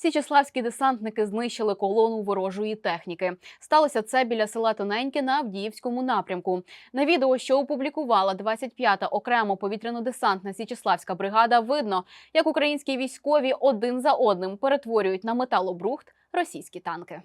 Січеславські десантники знищили колону ворожої техніки. Сталося це біля села Тоненьке на Авдіївському напрямку. На відео, що опублікувала 25-та окремо повітряно-десантна Січеславська бригада, видно, як українські військові один за одним перетворюють на металобрухт російські танки.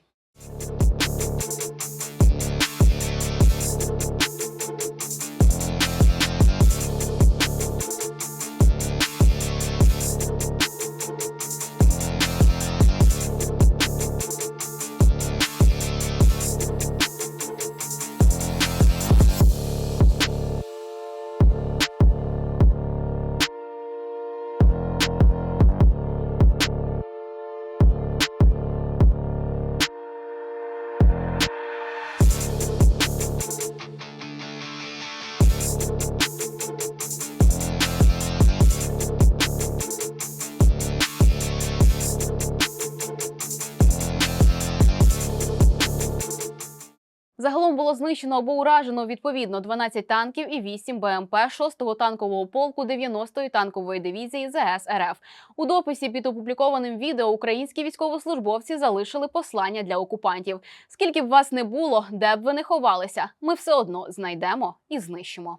Загалом було знищено або уражено відповідно 12 танків і 8 БМП 6-го танкового полку 90-ї танкової дивізії ЗС РФ. У дописі під опублікованим відео українські військовослужбовці залишили послання для окупантів. Скільки б вас не було, де б ви не ховалися, ми все одно знайдемо і знищимо.